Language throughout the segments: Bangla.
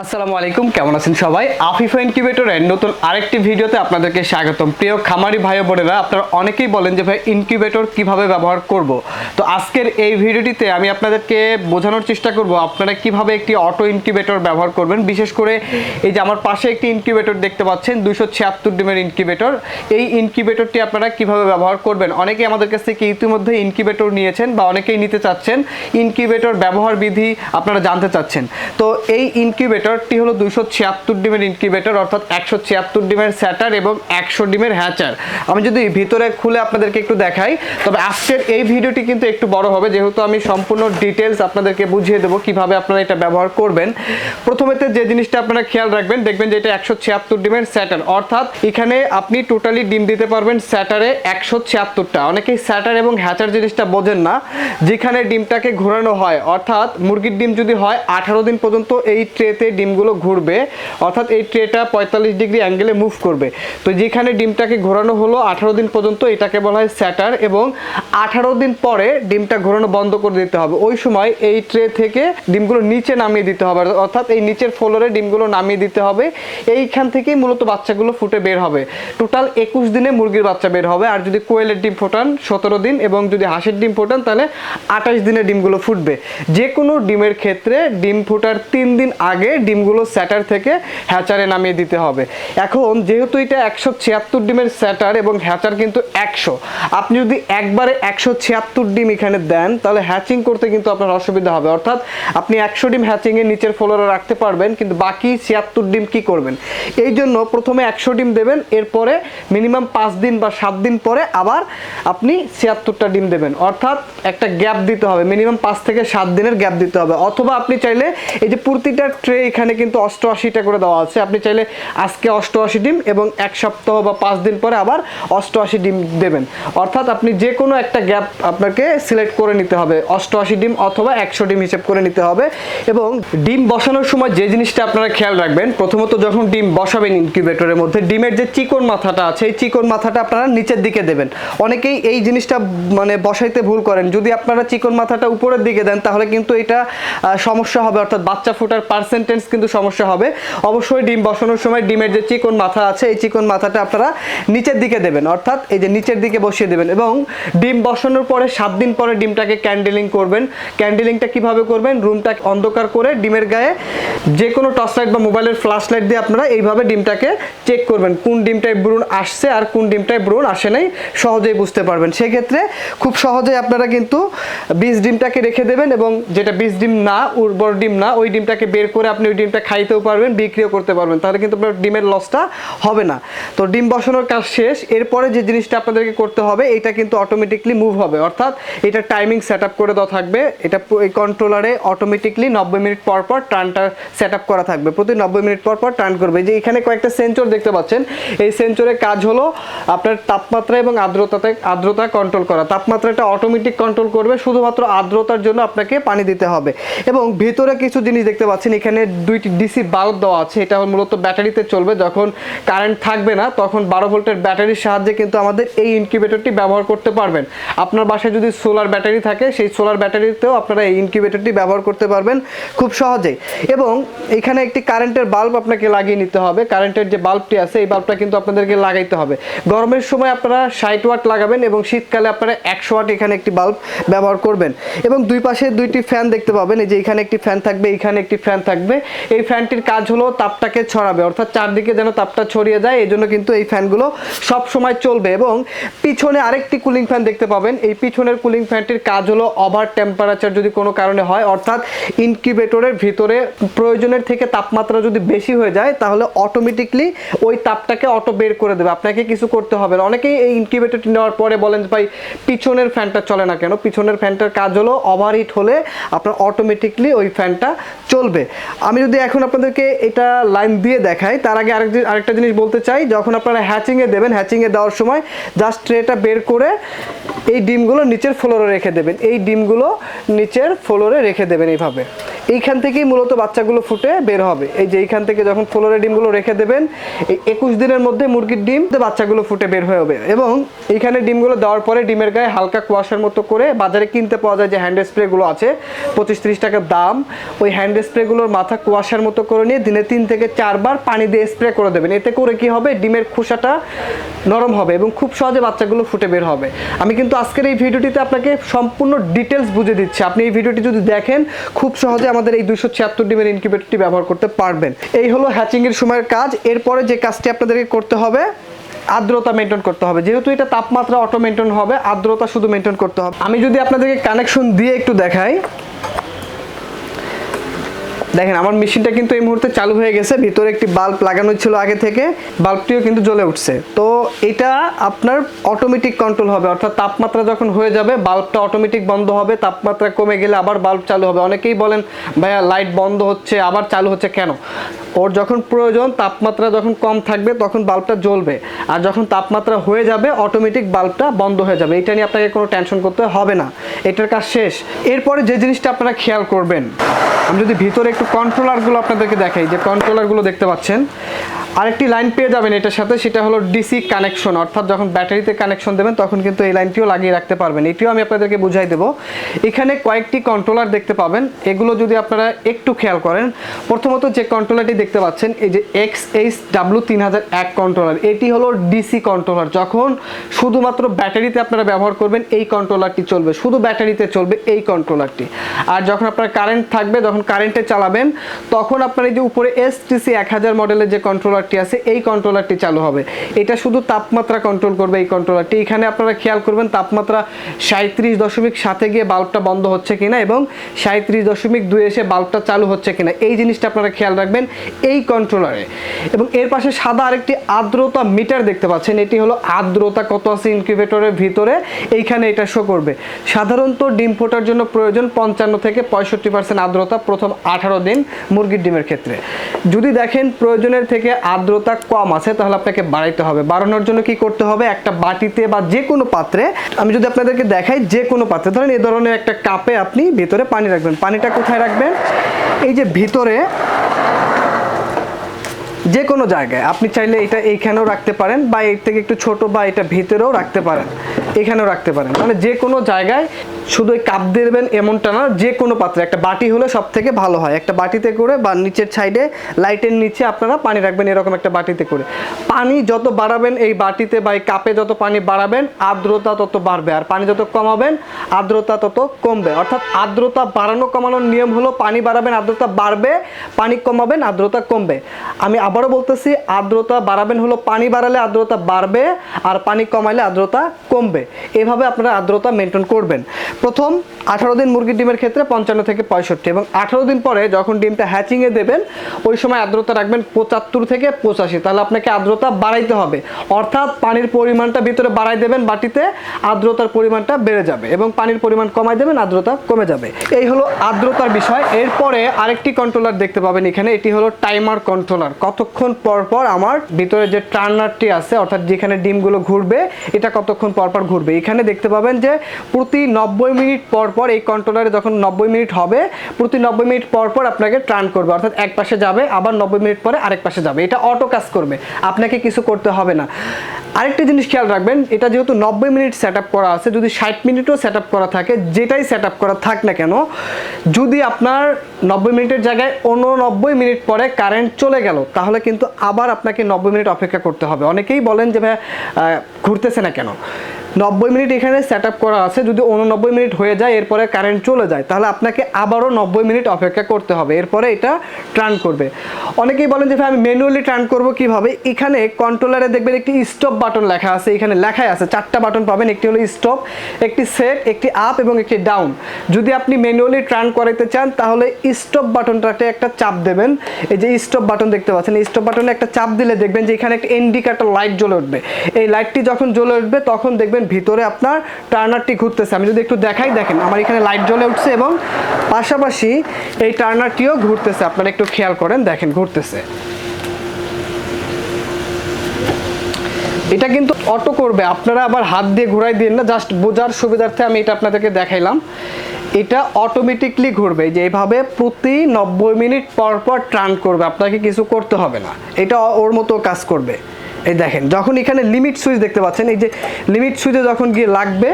আসসালামু আলাইকুম, কেমন আছেন সবাই? আফিফা ইনকিউবেটরের নতুন আরেকটি ভিডিওতে আপনাদেরকে স্বাগতম। প্রিয় খামারি ভাই বোনেরা, আপনারা অনেকেই বলেন যে ভাই ইনকিউবেটর কীভাবে ব্যবহার করব? তো আজকের এই ভিডিওটিতে আমি আপনাদেরকে বোঝানোর চেষ্টা করব, আপনারা কীভাবে একটি অটো ইনকিউবেটর ব্যবহার করবেন। বিশেষ করে এই যে আমার পাশে একটি ইনকিউবেটর দেখতে পাচ্ছেন দুশো ছিয়াত্তর ডিমের ইনকিউবেটর এই ইনকিউবেটরটি আপনারা কীভাবে ব্যবহার করবেন? অনেকেই আমাদের কাছ থেকে ইতিমধ্যে ইনকিউবেটর নিয়েছেন বা অনেকেই নিতে চাচ্ছেন। ইনকিউবেটর ব্যবহার বিধি আপনারা জানতে চাচ্ছেন। তো এই ইনকিউবেটরটি হলো দুশো ছিয়াত্তর ডিমের ইনকিউবেটর অর্থাৎ একশো ছিয়াত্তর ডিমের স্যাটার এবং একশো ডিমের হ্যাচার আমি যদি ভিতরে খুলে আপনাদেরকে একটু দেখাই, তবে আজকের এই ভিডিওটি কিন্তু একটু বড় হবে, যেহেতু আমি সম্পূর্ণ ডিটেলস আপনাদেরকে বুঝিয়ে দেবো কীভাবে আপনারা এটা ব্যবহার করবেন। প্রথমেতে যে জিনিসটা আপনারা খেয়াল রাখবেন, দেখবেন যে এটা একশো ছিয়াত্তর ডিমের স্যাটার অর্থাৎ এখানে আপনি টোটালি ডিম দিতে পারবেন স্যাটারে একশো ছিয়াত্তরটা। অনেকেই স্যাটার এবং হ্যাচার জিনিসটা বোঝেন না, যেখানে ডিমটাকে ঘোরানো হয়। অর্থাৎ মুরগির ডিম যদি হয়, আঠারো দিন পর্যন্ত এই ট্রেতে ডিমগুলো ঘুরবে, অর্থাৎ এই ট্রেটা পঁয়তাল্লিশ ডিগ্রি অ্যাঙ্গেলে মুভ করবে। তো যেখানে ডিমটাকে ঘোরানো হলো আঠারো দিন পর্যন্ত, এটাকে বলা হয় স্যাটার এবং আঠারো দিন পরে ডিমটা ঘোরানো বন্ধ করে দিতে হবে। ওই সময় এই ট্রে থেকে ডিমগুলো নিচে নামিয়ে দিতে হবে, অর্থাৎ এই নিচের ফ্লোরে ডিমগুলো নামিয়ে দিতে হবে। এইখান থেকেই মূলত বাচ্চাগুলো ফুটে বের হবে। টোটাল একুশ দিনে মুরগির বাচ্চা বের হবে। আর যদি কোয়েলের ডিম ফোটান, সতেরো দিন এবং যদি হাঁসের ডিম ফোটান, তাহলে আঠাশ দিনে ডিমগুলো ফুটবে। যে কোনো ডিমের ক্ষেত্রে ডিম ফোটার তিন দিন আগে ডিমগুলো স্যাটার থেকে হ্যাচারে নামিয়ে দিতে হবে। এখন যেহেতু এটা একশো ছিয়াত্তর ডিমের স্যাটার এবং হ্যাচার কিন্তু একশো, আপনি যদি একবারে একশো ছিয়াত্তর ডিম এখানে দেন, তাহলে হ্যাচিং করতে কিন্তু আপনার অসুবিধা হবে। অর্থাৎ আপনি একশো ডিম হ্যাচিংয়ের নিচের ফ্লোরে রাখতে পারবেন, কিন্তু বাকি ছিয়াত্তর ডিম কি করবেন? এই জন্য প্রথমে একশো ডিম দেবেন, এরপরে মিনিমাম পাঁচ দিন বা সাত দিন পরে আবার আপনি ছিয়াত্তরটা ডিম দেবেন। অর্থাৎ একটা গ্যাপ দিতে হবে, মিনিমাম পাঁচ থেকে সাত দিনের গ্যাপ দিতে হবে। অথবা আপনি চাইলে এই যে প্রতিটা ট্রে এখানে কিন্তু অষ্টআশিটা করে দেওয়া আছে। আপনি চাইলে আজকে অষ্টআশি ডিম এবং এক সপ্তাহ বা পাঁচ দিন পরে আবার অষ্টআশি ডিম দেবেন। অর্থাৎ আপনি যে কোনো একটা গ্যাপ আপনাকে সিলেক্ট করে নিতে হবে। অষ্টআশি ডিম অথবা একশো ডিম হিসেব করে নিতে হবে এবং ডিম বসানোর সময় যে জিনিসটা আপনারা খেয়াল রাখবেন, প্রথমত যখন ডিম বসাবেন ইনকিউবেটরের মধ্যে, ডিমের যে চিকন মাথাটা আছে, এই চিকন মাথাটা আপনারা নিচের দিকে দেবেন। অনেকেই এই জিনিসটা মানে বসাইতে ভুল করেন। যদি আপনারা চিকন মাথাটা উপরের দিকে দেন, তাহলে কিন্তু এটা সমস্যা হবে। অর্থাৎ বাচ্চা ফোটার পার্সেন্টেজ কিন্তু সমস্যা হবে। অবশ্যই ডিম বসানোর সময় ডিমের যে চিকন মাথা আছে, এই চিকন মাথাটা আপনারা নিচের দিকে দেবেন। অর্থাৎ এই যে নিচের দিকে বসিয়ে দেবেন এবং ডিম বসানোর পরে সাত দিন পরে ডিমটাকে ক্যান্ডেলিং করবেন। ক্যান্ডেলিংটা কীভাবে করবেন? রুমটা অন্ধকার করে ডিমের গায়ে যে কোনো টর্চ লাইট বা মোবাইলের ফ্ল্যাশ লাইট দিয়ে আপনারা এইভাবে ডিমটাকে চেক করবেন। কোন ডিমটায় ব্রুন আসছে আর কোন ডিমটায় ব্রুন আসে নাই, সহজেই বুঝতে পারবেন। সেক্ষেত্রে খুব সহজেই আপনারা কিন্তু বীজ ডিমটাকে রেখে দেবেন এবং যেটা বীজ ডিম না, উর্বর ডিম না, ওই ডিমটাকে বের করে আপনি ওই ডিমটা খাইতেও পারবেন, বিক্রিও করতে পারবেন, তাহলে কিন্তু আপনার ডিমের লসটা হবে না। তো ডিম বসানোর কাজ শেষ। এরপরে যে জিনিসটা আপনাদেরকে করতে হবে, এটা কিন্তু অটোমেটিকলি মুভ হবে। অর্থাৎ এটা টাইমিং সেট করে দেওয়া থাকবে। এটা এই কন্ট্রোলারে অটোমেটিকলি নব্বই মিনিট পর পর টার্নটা সেট আপ করা থাকবে। প্রতি নব্বই মিনিট পর পর টার্ন করবে। যে এখানে কয়েকটা সেন্সর দেখতে পাচ্ছেন, এই সেন্সরের কাজ হলো আপনার তাপমাত্রা এবং আর্দ্রতাতে, আর্দ্রতা কন্ট্রোল করা। তাপমাত্রাটা অটোমেটিক কন্ট্রোল করবে, শুধুমাত্র আর্দ্রতার জন্য আপনাকে পানি দিতে হবে। এবং ভিতরে কিছু জিনিস দেখতে পাচ্ছেন, এখানে দুইটি ডিসি বাল্ব দেওয়া আছে, এটা মূলত ব্যাটারিতে চলবে। যখন কারেন্ট থাকবে না, তখন বারো ভোল্টের ব্যাটারির সাহায্যে কিন্তু আমাদের এই ইনকিউবেটরটি ব্যবহার করতে পারবেন। আপনার বাসায় যদি সোলার ব্যাটারি থাকে, সেই সোলার ব্যাটারিতেও আপনারা এই ইনকিউবেটরটি ব্যবহার করতে পারবেন খুব সহজেই। এবং এখানে একটি কারেন্টের বাল্ব আপনাকে লাগিয়ে নিতে হবে। কারেন্টের যে বাল্বটি আছে, এই বাল্বটা কিন্তু আপনাদেরকে লাগাইতে হবে। গরমের সময় আপনারা ষাট ওয়াট লাগাবেন এবং শীতকালে আপনারা একশো ওয়াট এখানে একটি বাল্ব ব্যবহার করবেন। এবং দুই পাশে দুইটি ফ্যান দেখতে পাবেন। এই যে এখানে একটি ফ্যান থাকবে, এখানে একটি ফ্যান থাকবে। এই ফ্যানটির কাজ হলো তাপটাকে ছড়াবে, অর্থাৎ চারদিকে যেন তাপটা ছড়িয়ে যায়, এই জন্য কিন্তু এই ফ্যানগুলো সব সময় চলবে। এবং পিছনে আরেকটি কুলিং ফ্যান দেখতে পাবেন, এই পিছনের কুলিং ফ্যানটির কাজ হলো ওভার টেম্পারেচার যদি কোনো কারণে হয়, অর্থাৎ ইনকিউবেটরের ভিতরে প্রয়োজনের থেকে তাপমাত্রা যদি বেশি হয়ে যায়, তাহলে অটোমেটিকলি ওই তাপটাকে অটো বের করে দেবে। আপনাকে কিছু করতে হবে না। অনেকেই এই ইনকিউবেটরটি নেওয়ার পরে বলেন ভাই, পিছনের ফ্যানটা চলে না কেন? পিছনের ফ্যানটার কাজ হলো ওভারহিট হলে আপনার অটোমেটিকলি ওই ফ্যানটা চলবে। আমি যদি এখন আপনাদেরকে এটা লাইন দিয়ে দেখাই, তার আগে আরেক আরেকটা জিনিস বলতে চাই, যখন আপনারা হ্যাচিংয়ে দেবেন হ্যাচিংয়ে দেওয়ার সময় জাস্ট ট্রেটা বের করে এই ডিমগুলো নিচের ফ্লোরে রেখে দেবেন। এই ডিমগুলো নিচের ফ্লোরে রেখে দেবেন এইভাবে। এইখান থেকেই মূলত বাচ্চাগুলো ফুটে বের হবে। এই যে এইখান থেকে যখন ফ্লোরে ডিমগুলো রেখে দেবেন, এই একুশ দিনের মধ্যে মুরগির ডিম বাচ্চাগুলো ফুটে বের হয়ে হবে। এবং এইখানে ডিমগুলো দেওয়ার পরে ডিমের গায়ে হালকা কুয়াশার মতো করে বাজারে কিনতে পাওয়া যায় যে হ্যান্ড স্প্রেগুলো আছে, পঁচিশ ত্রিশ টাকার দাম, ওই হ্যান্ড স্প্রেগুলোর মাথা কুয়াশার মতো করে নিয়ে দিনে তিন থেকে চারবার পানি দিয়ে স্প্রে করে দেবেন। এতে করে কি হবে? ডিমের খোসাটা নরম হবে এবং খুব সহজে বাচ্চাগুলো ফুটে বের হবে। আমি কিন্তু আজকের এই ভিডিওটিতে আপনাকে সম্পূর্ণ ডিটেলস বুঝে দিচ্ছি। আপনি এই ভিডিওটি যদি দেখেন, খুব সহজে আমাদের এই দুশো ছিয়াত্তর ডিমের ইনকিউবেটরটি ব্যবহার করতে পারবেন। এই হলো হ্যাচিংয়ের সময়ের কাজ। এরপরে যে কাজটি আপনাদেরকে করতে হবে, আর্দ্রতা মেনটেন করতে হবে। যেহেতু এটা তাপমাত্রা অটো মেনটেন হবে, আর্দ্রতা শুধু মেনটেন করতে হবে। আমি যদি আপনাদেরকে কানেকশন দিয়ে একটু দেখাই। দেখেন, আমার মেশিনটা কিন্তু এই মুহূর্তে চালু হয়ে গেছে। ভিতরে একটি বাল্ব লাগানো ছিল আগে থেকে। বাল্বটিও কিন্তু জ্বলে উঠছে। তো এটা আপনার অটোমেটিক কন্ট্রোল হবে। অর্থাৎ তাপমাত্রা যখন হয়ে যাবে, বাল্বটা অটোমেটিক বন্ধ হবে। তাপমাত্রা কমে গেলে আবার বাল্ব চালু হবে। অনেকেই বলেন, ভাইয়া লাইট বন্ধ হচ্ছে, আবার চালু হচ্ছে কেন? ওর যখন প্রয়োজন, তাপমাত্রা যখন কম থাকবে, তখন বাল্বটা জ্বলবে। আর যখন তাপমাত্রা হয়ে যাবে অটোমেটিক বাল্বটা বন্ধ হয়ে যাবে। এটা নিয়ে আপনাকে কোনো টেনশন করতে হবে না। এটার কাজ শেষ। এরপরে যে জিনিসটা আপনারা খেয়াল করবেন, আমি যদি ভিতরে একটু কন্ট্রোলারগুলো আপনাদেরকে দেখাই যে কন্ট্রোলারগুলো দেখতে পাচ্ছেন। আরেকটি লাইন পেয়ে যাবেন এটার সাথে, সেটা হলো ডিসি কানেকশন অর্থাৎ যখন ব্যাটারিতে কানেকশন দেবেন, তখন কিন্তু এই লাইনটিও লাগিয়ে রাখতে পারবেন। এটিও আমি আপনাদেরকে বুঝাই দেবো। এখানে কয়েকটি কন্ট্রোলার দেখতে পাবেন। এগুলো যদি আপনারা একটু খেয়াল করেন, প্রথমত যে কন্ট্রোলারটি দেখতে পাচ্ছেন, এই যে এক্স এইচ ডাব্লু তিন হাজার এক কন্ট্রোলার এটি হলো ডিসি কন্ট্রোলার যখন শুধুমাত্র ব্যাটারিতে আপনারা ব্যবহার করবেন, এই কন্ট্রোলারটি চলবে। শুধু ব্যাটারিতে চলবে এই কন্ট্রোলারটি আর যখন আপনার কারেন্ট থাকবে, যখন কারেন্টে চালাবেন, তখন আপনার এই যে উপরে এস টিসি এক হাজার মডেলের যে কন্ট্রোলারটি আছে, এই কন্ট্রোলারটি চালু হবে। এটা শুধু তাপমাত্রা কন্ট্রোল করবে এই কন্ট্রোলারটি এখানে আপনারা খেয়াল করবেন, তাপমাত্রা সাঁত্রিশ দশমিক সাথে গিয়ে বাল্বটা বন্ধ হচ্ছে কিনা এবং সাঁত্রিশ দশমিক দুই এসে বাল্বটা চালু হচ্ছে কিনা। এই জিনিসটা আপনারা খেয়াল রাখবেন এই কন্ট্রোলারে এবং এর পাশে সাদা আরেকটি আর্দ্রতা মিটার দেখতে পাচ্ছেন, এটি হলো আর্দ্রতা কত আছে ইনকিউবেটরের ভিতরে, এইখানে এটা শো করবে। সাধারণত ডিম ফোটার জন্য প্রয়োজন পঞ্চান্ন থেকে পঁয়ষট্টি পার্সেন্ট আর্দ্রতা প্রথম আঠারো দিন মুরগির ডিমের ক্ষেত্রে। যদি দেখেন প্রয়োজনের থেকে আর্দ্রতা কম আছে, তাহলে আপনাকে বাড়াইতে হবে। বাড়ানোর জন্য কি করতে হবে? একটা বাটিতে বা যে কোনো পাত্রে, আমি যদি আপনাদেরকে দেখাই যে কোনো পাত্রে, ধরেন এ ধরনের একটা কাপে আপনি ভিতরে পানি রাখবেন। পানিটা কোথায় রাখবেন? এই যে ভিতরে যে কোনো জায়গায়। আপনি চাইলে এটা এইখানেও রাখতে পারেন বা এর থেকে একটু ছোট বা এটা ভিতরেও রাখতে পারেন। এখানেও রাখতে পারেন। মানে যে কোনো জায়গায় শুধু কাপ দেবেন এমনটা না যে কোনো পাত্রে। একটা বাটি হলে সব থেকে ভালো হয়। একটা বাটিতে করে বা নিচের সাইডে লাইটের নিচে আপনারা পানি রাখবেন এরকম একটা বাটিতে করে। পানি যত বাড়াবেন এই বাটিতে বা এই কাপে যত পানি বাড়াবেন, আর্দ্রতা তত বাড়বে। আর পানি যত কমাবেন, আর্দ্রতা তত কমবে। অর্থাৎ আর্দ্রতা বাড়ানো কমানোর নিয়ম হলো পানি বাড়াবেন, আর্দ্রতা বাড়বে, পানি কমাবেন, আর্দ্রতা কমবে। আমি আবারও বলতেছি, আর্দ্রতা বাড়াবেন হলো, পানি বাড়ালে আর্দ্রতা বাড়বে আর পানি কমাইলে আর্দ্রতা কমবে। এভাবে আপনারা আর্দ্রতা মেনটেন করবেন। প্রথম, আঠারো দিন মুরগির ডিমের ক্ষেত্রে পঞ্চান্ন থেকে পঁয়ষট্টি এবং আঠারো দিন পরে যখন ডিমটা হ্যাচিংয়ে দেবেন, ওই সময় আর্দ্রতা রাখবেন পঁচাত্তর থেকে পঁচাশি। তাহলে আপনাকে আর্দ্রতা বাড়াইতে হবে। অর্থাৎ পানির পরিমাণটা ভিতরে বাড়াই দেবেন বাটিতে, আর্দ্রতার পরিমাণটা বেড়ে যাবে এবং পানির পরিমাণ কমাই দেবেন, আর্দ্রতা কমে যাবে। এই হলো আর্দ্রতার বিষয়। এরপরে আরেকটি কন্ট্রোলার দেখতে পাবেন এখানে, এটি হলো টাইমার কন্ট্রোলার কতক্ষণ পর পর আমার ভিতরে যে টার্নারটি আছে, অর্থাৎ যেখানে ডিমগুলো ঘুরবে, এটা কতক্ষণ পর পর ঘুরবে? এখানে দেখতে পাবেন যে প্রতি নব্বই মিনিট পর পর এই কন্ট্রোলারে যখন নব্বই মিনিট হবে, প্রতি নব্বই মিনিট পর পর আপনাকে টার্ন করবে। অর্থাৎ এক পাশে যাবে, আবার নব্বই মিনিট পরে আরেক পাশে যাবে। এটা অটো কাজ করবে, আপনাকে কিছু করতে হবে না। আরেকটা জিনিস খেয়াল রাখবেন, এটা যেহেতু নব্বই মিনিট সেট করা আছে, যদি ষাট মিনিটও সেট করা থাকে, যেটাই সেট করা থাক না কেন, যদি আপনার নব্বই মিনিটের জায়গায় উননব্বই মিনিট পরে কারেন্ট চলে গেল, তাহলে কিন্তু আবার আপনাকে নব্বই মিনিট অপেক্ষা করতে হবে। অনেকেই বলেন যে ভাই ঘুরতেছে না কেন? নব্বই মিনিট এখানে সেট করা আছে। যদি উননব্বই মিনিট হয়ে যায়, এরপরে কারেন্ট চলে যায়, তাহলে আপনাকে আবারও নব্বই মিনিট অপেক্ষা করতে হবে। এরপরে এটা টার্ন করবে। অনেকেই বলেন যে, ভাই, আমি ম্যানুয়ালি টার্ন করব কীভাবে? এখানে কন্ট্রোলারে দেখবেন একটি স্টপ বাটন লেখা আছে। এখানে লেখাই আছে, চারটা বাটন পাবেন। একটি হলো স্টপ একটি সেট একটি আপ এবং একটি ডাউন যদি আপনি ম্যানুয়ালি টার্ন করাইতে চান, তাহলে স্টপ বাটনটাতে একটা চাপ দেবেন। এই যে স্টপ বাটন দেখতে পাচ্ছেন স্টপ বাটনে একটা চাপ দিলে দেখবেন যে, এখানে একটা ইন্ডিকেটর লাইট জ্বলে উঠবে। এই লাইটটি যখন জ্বলে উঠবে, তখন দেখবেন ভিতরে আপনার টার্নারটি ঘুরতেছে। আমি যদি একটু দেখাই, দেখেন আমার এখানে লাইট জ্বলে উঠছে এবং পাশাপাশি এই টার্নারটিও ঘুরতেছে। আপনারা একটু খেয়াল করেন, দেখেন ঘুরতেছে। এটা কিন্তু অটো করবে। আপনারা আবার হাত দিয়ে ঘোরাই দিন না, জাস্ট বোঝার সুবিধার্থে আমি এটা আপনাদেরকে দেখাইলাম। এটা অটোমেটিকলি ঘুরবে। যে এইভাবে প্রতি নব্বই মিনিট পর পর টার্ন করবে। আপনাকে কিছু করতে হবে না। এটা ওর মতো কাজ করবে। এই দেখেন, যখন এখানে লিমিট সুইচ দেখতে পাচ্ছেন, এই যে লিমিট সুইচে যখন গিয়ে লাগবে,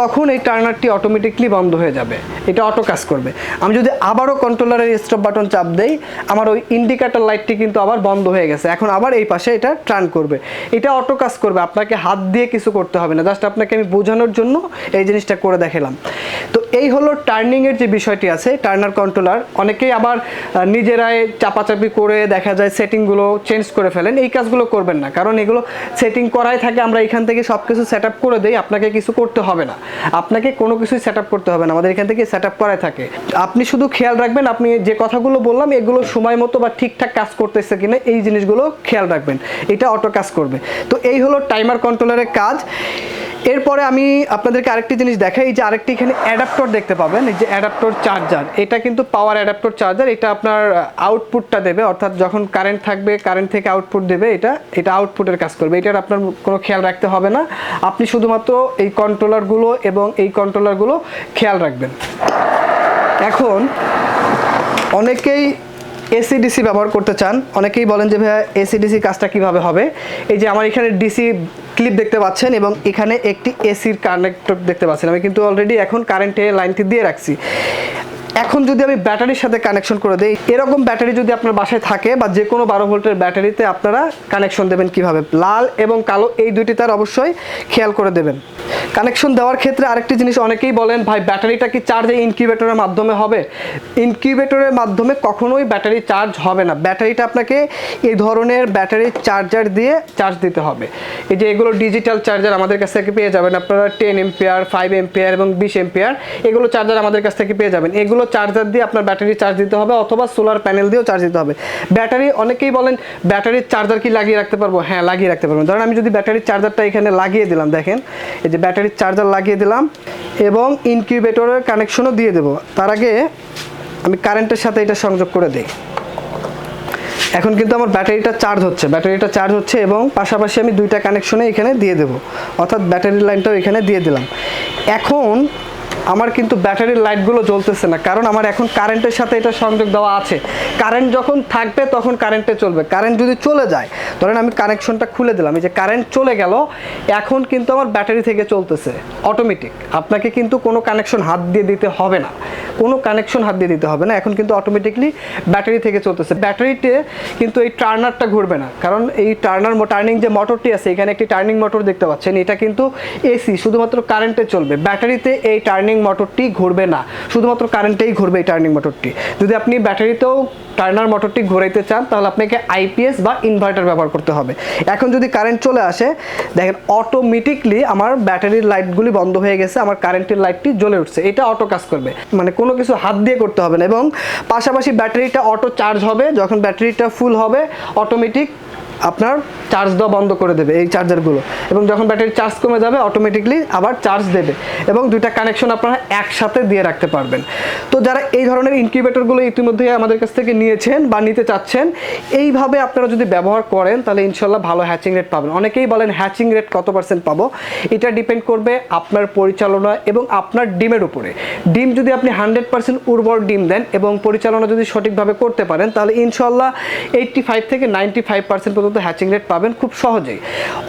তখন এই টার্নারটি অটোমেটিকলি বন্ধ হয়ে যাবে। এটা অটো কাজ করবে। আমি যদি আবারও কন্ট্রোলারের স্টপ বাটন চাপ দেই, আমার ওই ইন্ডিকেটর লাইটটি কিন্তু আবার বন্ধ হয়ে গেছে। এখন আবার এই পাশে এটা টার্ন করবে। এটা অটো কাজ করবে। আপনাকে হাত দিয়ে কিছু করতে হবে না। জাস্ট আপনাকে আমি বোঝানোর জন্য এই জিনিসটা করে দেখালাম। তো এই হলো টার্নিংয়ের যে বিষয়টি আছে টার্নার কন্ট্রোলার অনেকেই আবার নিজেরাই চাপাচাপি করে দেখা যায় সেটিংগুলো চেঞ্জ করে ফেলেন। এই কাজগুলো করবেন না। কারণ এগুলো সেটিং করাই থাকে, আমরা এখান থেকে সব কিছু সেট করে দেই, আপনাকে কিছু করতে হবে না। আপনাকে কোনো কিছুই সেট আপ করতে হবে না, আমাদের এখান থেকে সেট আপ করাই থাকে। আপনি শুধু খেয়াল রাখবেন, আপনি যে কথাগুলো বললাম, এগুলো সময় মতো বা ঠিকঠাক কাজ করতেছে কিনা, এই জিনিসগুলো খেয়াল রাখবেন। এটা অটো কাজ করবে। তো এই হলো টাইমার কন্ট্রোলারের কাজ। এরপরে আমি আপনাদেরকে আরেকটি জিনিস দেখাই, যে আরেকটি এখানে অ্যাডাপ্টর দেখতে পাবেন, এই যে অ্যাডাপ্টর চার্জার এটা কিন্তু পাওয়ার অ্যাডাপ্টর চার্জার এটা আপনার আউটপুটটা দেবে, অর্থাৎ যখন কারেন্ট থাকবে কারেন্ট থেকে আউটপুট দেবে, এটা এটা আউটপুটের কাজ করবে। এটার আপনার কোনো খেয়াল রাখতে হবে না। আপনি শুধুমাত্র এই কন্ট্রোলারগুলো এবং এই কন্ট্রোলারগুলো খেয়াল রাখবেন। এখন, অনেকেই এসিডিসি ব্যবহার করতে চান, অনেকেই বলেন যে ভাইয়া এসিডিসি কাজটা কীভাবে হবে? এই যে আমার এখানে ডিসি ক্লিপ দেখতে পাচ্ছেন এবং এখানে একটি এসির কানেক্টর দেখতে পাচ্ছেন। আমি কিন্তু অলরেডি এখন কারেন্টে লাইনটি দিয়ে রাখছি। এখন যদি আমি ব্যাটারির সাথে কানেকশন করে দেই, এরকম ব্যাটারি যদি আপনার বাসায় থাকে বা যে কোনো বারো ভোল্টের ব্যাটারিতে আপনারা কানেকশন দেবেন কীভাবে? লাল এবং কালো, এই দুইটি তার অবশ্যই খেয়াল করে দেবেন। কানেকশন দেওয়ার ক্ষেত্রে আরেকটি জিনিস অনেকেই বলেন, ভাই, ব্যাটারিটা কি চার্জ ইনকিউবেটরের মাধ্যমে হবে? ইনকিউবেটরের মাধ্যমে কখনোই ব্যাটারি চার্জ হবে না। ব্যাটারিটা আপনাকে এই ধরনের ব্যাটারি চার্জার দিয়ে চার্জ দিতে হবে। এই যে এগুলো ডিজিটাল চার্জার আমাদের কাছ থেকে পেয়ে যাবেন আপনারা টেন এম্পিয়ার ফাইভ এম্পিয়ার এবং বিশ এম্পিয়ার এগুলো চার্জার আমাদের কাছ থেকে পেয়ে যাবেন। এগুলো চার্জার দিয়ে আপনার ব্যাটারি চার্জ দিতে হবে অথবা সোলার প্যানেল দিয়েও চার্জ দিতে হবে। ব্যাটারি অনেকেই বলেন ব্যাটারির চার্জার কি লাগিয়ে রাখতে পারব? হ্যাঁ লাগিয়ে রাখতে পারব। ধরেন আমি যদি ব্যাটারির চার্জারটা এখানে লাগিয়ে দিলাম, দেখেন, এই যে ব্যাটারির চার্জার লাগিয়ে দিলাম এবং ইনকিউবেটরের কানেকশনও দিয়ে দেবো। তার আগে আমি কারেন্টের সাথে এটা সংযোগ করে দিই। এখন কিন্তু আমার ব্যাটারিটা চার্জ হচ্ছে। ব্যাটারিটা চার্জ হচ্ছে এবং পাশাপাশি আমি দুইটা কানেকশনে এখানে দিয়ে দেবো। অর্থাৎ ব্যাটারির লাইনটাও এখানে দিয়ে দিলাম। এখন আমার কিন্তু ব্যাটারির লাইটগুলো জ্বলতেছে না, কারণ আমার এখন কারেন্টের সাথে এটা সংযোগ দেওয়া আছে। কারেন্ট যখন থাকবে, তখন কারেন্টে চলবে। কারেন্ট যদি চলে যায়, ধরেন আমি কানেকশনটা খুলে দিলাম, এই যে কারেন্ট চলে গেল, এখন কিন্তু আমার ব্যাটারি থেকে চলতেছে অটোমেটিক আপনাকে কিন্তু কোনো কানেকশন হাত দিয়ে দিতে হবে না। কোনো কানেকশন হাত দিয়ে দিতে হবে না, এখন কিন্তু অটোমেটিকলি ব্যাটারি থেকে চলতেছে। ব্যাটারিতে কিন্তু এই টার্নারটা ঘুরবে না, কারণ এই টার্নার টার্নিং যে মোটরটি আছে, এখানে একটি টার্নিং মোটর দেখতে পাচ্ছেন, এটা কিন্তু এসি শুধুমাত্র কারেন্টে চলবে। ব্যাটারিতে এই টার্নিং মোটরটি ঘুরবে না, শুধুমাত্র কারেন্টেই ঘুরবে এই টার্নিং মোটরটি যদি আপনি ব্যাটারিতেও টার্নার মোটরটি ঘোরাইতে চান, তাহলে আপনাকে আইপিএস বা ইনভার্টার ব্যবহার করতে হবে। এখন যদি কারেন্ট চলে আসে, দেখেন অটোমেটিকলি আমার ব্যাটারির লাইটগুলি বন্ধ হয়ে গেছে, আমার কারেন্টের লাইটটি জ্বলে উঠছে। এটা অটো কাজ করবে। মানে কোনো কিছু হাত দিয়ে করতে হবে না। এবং পাশাপাশি ব্যাটারিটা অটো চার্জ হবে। যখন ব্যাটারিটা ফুল হবে অটোমেটিক আপনার চার্জ দেওয়া বন্ধ করে দেবে এই চার্জারগুলো এবং যখন ব্যাটারি চার্জ কমে যাবে অটোমেটিকলি আবার চার্জ দেবে। এবং দুইটা কানেকশন আপনারা একসাথে দিয়ে রাখতে পারবেন। তো যারা এই ধরনের ইনকিউবেটরগুলো ইতিমধ্যে আমাদের কাছ থেকে নিয়েছেন বা নিতে চাচ্ছেন, এইভাবে আপনারা যদি ব্যবহার করেন, তাহলে ইনশাল্লাহ ভালো হ্যাচিং রেট পাবেন। অনেকেই বলেন হ্যাচিং রেট কত পার্সেন্ট পাবো? এটা ডিপেন্ড করবে আপনার পরিচালনা এবং আপনার ডিমের উপরে। ডিম যদি আপনি হান্ড্রেড পার্সেন্ট উর্বর ডিম দেন এবং পরিচালনা যদি সঠিকভাবে করতে পারেন, তাহলে ইনশাল্লাহ এইটটি ফাইভ থেকে ninety five percent hatching rate পাবেন খুব সহজেই।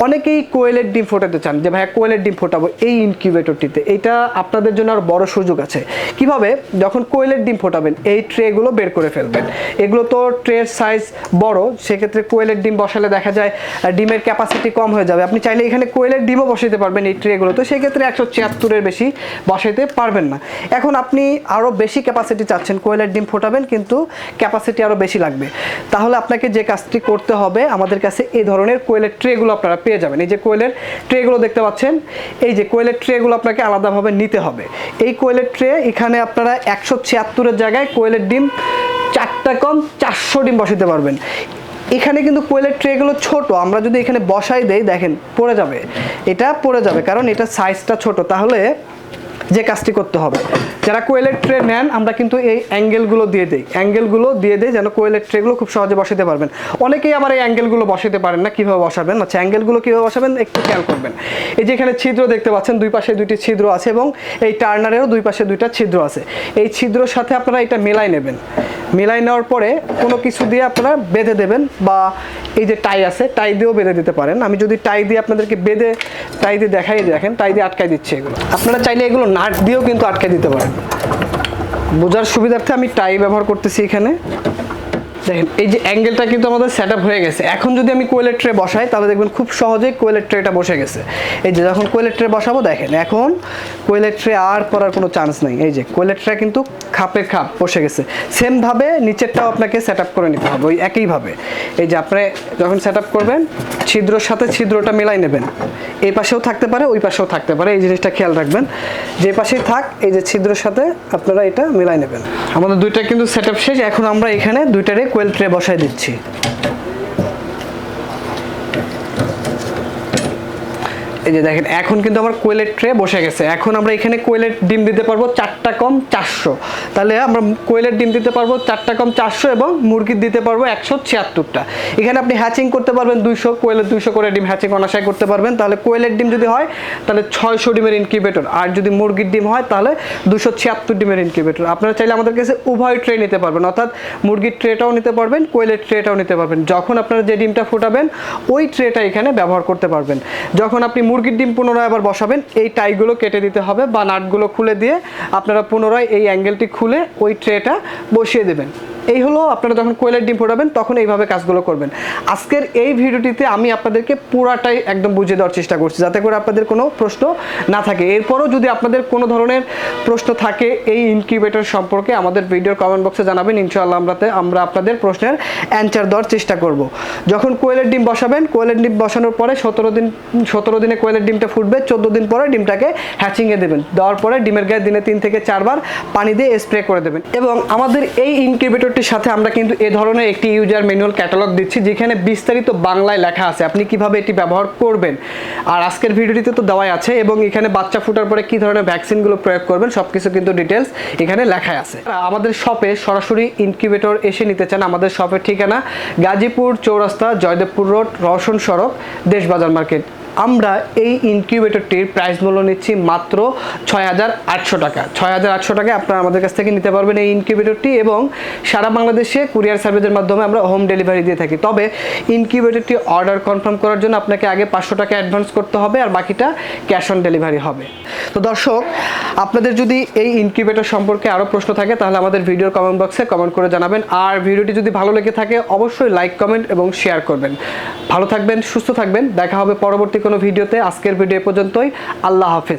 অনেকেই কোয়েলের ডিম ফোটাতে চান যে, ভাইয়া, কোয়েলের ডিম ফোটাবো এই ইনকিউবেটরটিতে এটা আপনাদের জন্য আর বড় সুযোগ আছে। কীভাবে? যখন কোয়েলের ডিম ফোটাবেন, এই ট্রেগুলো বের করে ফেলবেন। এগুলো তো ট্রের সাইজ বড়, সেক্ষেত্রে কোয়েলের ডিম বসালে দেখা যায় ডিমের ক্যাপাসিটি কম হয়ে যাবে। আপনি চাইলে এখানে কোয়েলের ডিমও বসাইতে পারবেন এই ট্রেগুলো তো সেক্ষেত্রে একশো ছিয়াত্তরের বেশি বসাইতে পারবেন না। এখন আপনি আরও বেশি ক্যাপাসিটি চাচ্ছেন কোয়েলের ডিম ফোটাবেন, কিন্তু ক্যাপাসিটি আরও বেশি লাগবে। তাহলে আপনাকে যে কাজটি করতে হবে, আমাদের কাছে এই ধরনের কোয়েলের ট্রেগুলো আপনারা পেয়ে যাবেন। এই যে কোয়েলের ট্রেগুলো দেখতে পাচ্ছেন, এই যে কোয়েলের ট্রেগুলো আপনাকে আলাদাভাবে নিতে হবে। এই কোয়েলের ট্রে এখানে আপনারা একশো ছিয়াত্তরের জায়গায় কোয়েলের ডিম চারটা কম চারশো ডিম বসাতে পারবেন। এখানে কিন্তু কোয়েলের ট্রেগুলো ছোট, আমরা যদি এখানে বসাই দেই, দেখেন, পড়ে যাবে। এটা পড়ে যাবে, কারণ এটা সাইজটা ছোট। তাহলে যে কাজটি করতে হবে। যারা কোয়েলের ট্রে নেন, আমরা কিন্তু এই অ্যাঙ্গেলগুলো দিয়ে দিই। অ্যাঙ্গেলগুলো দিয়ে দিই যেন কোয়েলের ট্রেগুলো খুব সহজে বসাতে পারবেন। অনেকেই আবার এই অ্যাঙ্গেলগুলো বসাতে পারেন না, কীভাবে বসাবেন? আচ্ছা অ্যাঙ্গেলগুলো কীভাবে বসাবেন? একটু খেয়াল করবেন। এই যে এখানে ছিদ্র দেখতে পাচ্ছেন, দুই পাশে দুইটি ছিদ্র আছে এবং এই টার্নারেও দুই পাশে দুইটা ছিদ্র আছে। এই ছিদ্রর সাথে আপনারা এটা মেলাই নেবেন। মেলাই নেওয়ার পরে কোনো কিছু দিয়ে আপনারা বেঁধে দেবেন বা এই যে টাই আছে, টাই দিয়েও বেঁধে দিতে পারেন। আমি যদি টাই দিয়ে আপনাদেরকে বেঁধে, টাই দিয়ে দেখাই, দেখেন, টাই দিয়ে আটকাই দিচ্ছে এগুলো। আপনারা চাইলে এগুলো নাট দিয়েও কিন্তু আটকে দিতে পারেন বোঝার সুবিধার্থে আমি টাই ব্যবহার করতেছি এখানে। দেখেন, এই যে অ্যাঙ্গেলটা কিন্তু আমাদের সেট হয়ে গেছে। এখন যদি আমি কোয়েলের ট্রে বসাই, তাহলে দেখবেন খুব সহজেই কোয়েলের ট্রেটা বসে গেছে। এই যে যখন কোয়েলের ট্রে বসাবো, দেখেন, এখন কোয়েলের ট্রে আর পড়ার কোনো চান্স নেই। এই যে কোয়েলের ট্রে কিন্তু খাপে খাপ বসে গেছে। সেমভাবে নিচেরটাও আপনাকে সেট করে নিতে হবে, ওই একইভাবে এই যে আপনি যখন সেট করবেন, ছিদ্রর সাথে ছিদ্রটা মেলাই নেবেন। এই পাশেও থাকতে পারে, ওই পাশেও থাকতে পারে। এই জিনিসটা খেয়াল রাখবেন। যে পাশেই থাক, এই যে ছিদ্রের সাথে আপনারা এটা মিলাই নেবেন। আমাদের দুইটা কিন্তু সেট শেষ। এখন আমরা এখানে দুইটারে কোয়েল ট্রে বসাই দিচ্ছি। এই যে দেখেন, এখন কিন্তু আমার কোয়েলের ট্রে বসে গেছে। এখন আমরা এখানে কোয়েলের ডিম দিতে পারব চারটা কম চারশো। তাহলে আমরা কোয়েলের ডিম দিতে পারব চারটা কম চারশো এবং মুরগির দিতে পারব একশো ছিয়াত্তরটা। এখানে আপনি হ্যাচিং করতে পারবেন দুইশো, কোয়েলের দুইশো করে ডিম হ্যাচিং অনাশায় করতে পারবেন। তাহলে কোয়েলের ডিম যদি হয়, তাহলে ছয়শো ডিমের ইনকিউবেটর আর যদি মুরগির ডিম হয়, তাহলে দুশো ছিয়াত্তর ডিমের ইনকিউবেটর আপনারা চাইলে আমাদের কাছে উভয় ট্রে নিতে পারবেন। অর্থাৎ মুরগির ট্রেটাও নিতে পারবেন, কোয়েলের ট্রেটাও নিতে পারবেন। যখন আপনারা যে ডিমটা ফুটাবেন, ওই ট্রেটা এখানে ব্যবহার করতে পারবেন। যখন আপনি মুরগির ডিম পুনরায় আবার বসাবেন। এই টাইগুলো কেটে দিতে হবে বা নাটগুলো খুলে দিয়ে আপনারা পুনরায় এই অ্যাঙ্গেলটি খুলে ওই ট্রেটা বসিয়ে দেবেন। এই হলো আপনারা যখন কোয়েলের ডিম ফোটাবেন, তখন এইভাবে কাজগুলো করবেন। আজকের এই ভিডিওটিতে আমি আপনাদেরকে পুরাটাই একদম বুঝিয়ে দেওয়ার চেষ্টা করছি, যাতে করে আপনাদের কোনো প্রশ্ন না থাকে। এরপরও যদি আপনাদের কোনো ধরনের প্রশ্ন থাকে, এই ইনকিউবেটর সম্পর্কে আমাদের ভিডিওর কমেন্ট বক্সে জানাবেন। ইনশাআল্লাহ আমরাতে আমরা আপনাদের প্রশ্নের অ্যান্সার দেওয়ার চেষ্টা করব। যখন কোয়েলের ডিম বসাবেন, কোয়েলের ডিম বসানোর পরে সতেরো দিন সতেরো দিনে কোয়েলের ডিমটা ফুটবে, চোদ্দ দিন পরে ডিমটাকে হ্যাচিংয়ে দেবেন। দেওয়ার পরে ডিমের গায়ে দিনে তিন থেকে চারবার পানি দিয়ে স্প্রে করে দেবেন। এবং আমাদের এই ইনকিউবেটরটির সাথে আমরা কিন্তু এ ধরনের একটি ইউজার ম্যানুয়াল ক্যাটালগ দিচ্ছি, যেখানে বিস্তারিত বাংলায় লেখা আছে আপনি কীভাবে এটি ব্যবহার করবেন। আর আজকের ভিডিওটিতে তো দেওয়াই আছে এবং এখানে বাচ্চা ফুটার পরে কি ধরনের ভ্যাকসিনগুলো প্রয়োগ করবেন সব কিছু কিন্তু ডিটেলস এখানে লেখাই আছে। আমাদের শপে সরাসরি ইনকিউবেটর এসে নিতে চান, আমাদের শপের ঠিকানা গাজীপুর চৌরাস্তা, জয়দেবপুর রোড রওশন সড়ক, দেশবাজার মার্কেট আমরা এই ইনকিউবেটরটির প্রাইস মূল্য নিচ্ছি মাত্র ছয় হাজার আটশো টাকা। ছয় হাজার আটশো টাকায় আপনারা আমাদের কাছ থেকে নিতে পারবেন এই ইনকিউবেটরটি এবং সারা বাংলাদেশে কুরিয়ার সার্ভিসের মাধ্যমে আমরা হোম ডেলিভারি দিয়ে থাকি। তবে ইনকিউবেটরটি অর্ডার কনফার্ম করার জন্য আপনাকে আগে পাঁচশো টাকা অ্যাডভান্স করতে হবে আর বাকিটা ক্যাশ অন ডেলিভারি হবে। তো দর্শক, আপনাদের যদি এই ইনকিউবেটর সম্পর্কে আরও প্রশ্ন থাকে তাহলে আমাদের ভিডিওর কমেন্ট বক্সে কমেন্ট করে জানাবেন। আর ভিডিওটি যদি ভালো লেগে থাকে অবশ্যই লাইক কমেন্ট এবং শেয়ার করবেন। ভালো থাকবেন, সুস্থ থাকবেন। দেখা হবে পরবর্তী কোনো ভিডিওতে আজকের ভিডিও পর্যন্তই। আল্লাহ হাফেজ।